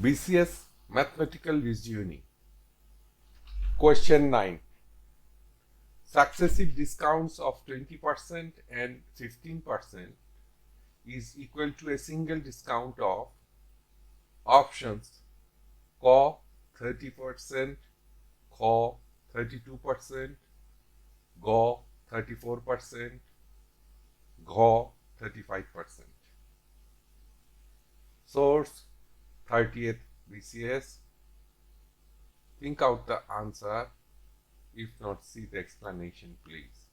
BCS Mathematical Reasoning. Question 9. Successive discounts of 20% and 15% is equal to a single discount of options co 30%, co 32%, go 34%, go 35%. Source 30th BCS. Think out the answer. If not, see the explanation, please.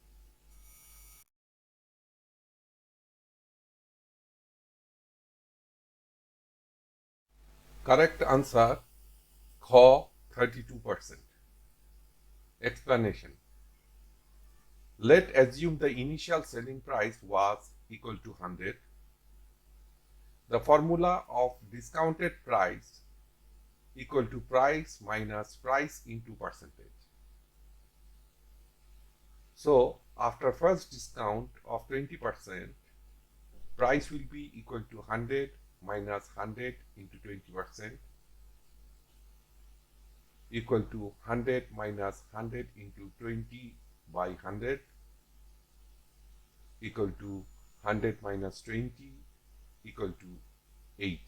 Correct answer Kh 32%. Explanation. Let assume the initial selling price was equal to 100. The formula of discounted price equal to price minus price into percentage. So after first discount of 20%, price will be equal to 100 minus 100 into 20% equal to 100 minus 100 into 20 by 100 equal to 100 minus 20 equal to 80.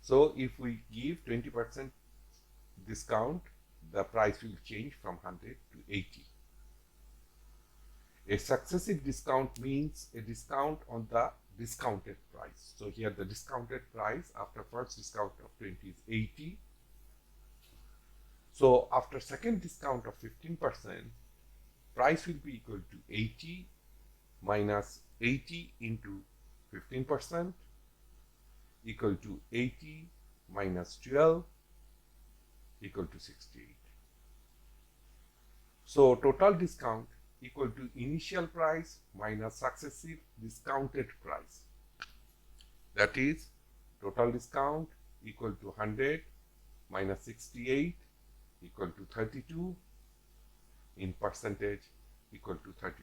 So if we give 20% discount, the price will change from 100 to 80. A successive discount means a discount on the discounted price. So here the discounted price after first discount of 20 is 80. So after second discount of 15%, price will be equal to 80 minus 80 into 15% equal to 80 minus 12 equal to 68. So total discount equal to initial price minus successive discounted price. That is total discount equal to 100 minus 68 equal to 32 in percentage equal to 32%.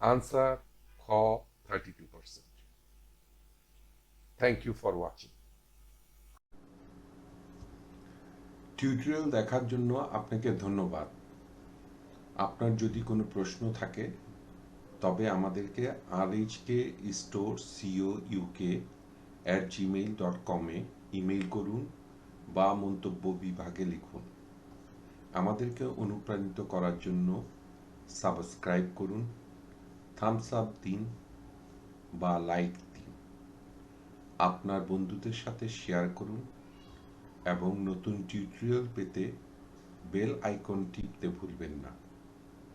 Answer Kh 32%. Thank you for watching. Tutorial দেখার জন্য আপনাকে ধন্যবাদ আপনার যদি কোনো প্রশ্ন থাকে, তবে আমাদেরকে R HK store co UK at Gmail dot কমে ইমেইল করুন বা মন্তব্য বিভাগে লিখুন আমাদেরকে অনুপ্রাণিত করার জন্য সাবস্ক্রাইব করুন থামস আপ দিন বা লাইক দিন। আপনার বন্ধুদের সাথে শেয়ার করুন এবং নতুন টিউটোরিয়াল পেতে বেল আইকন টিপতে ভুলবেন না।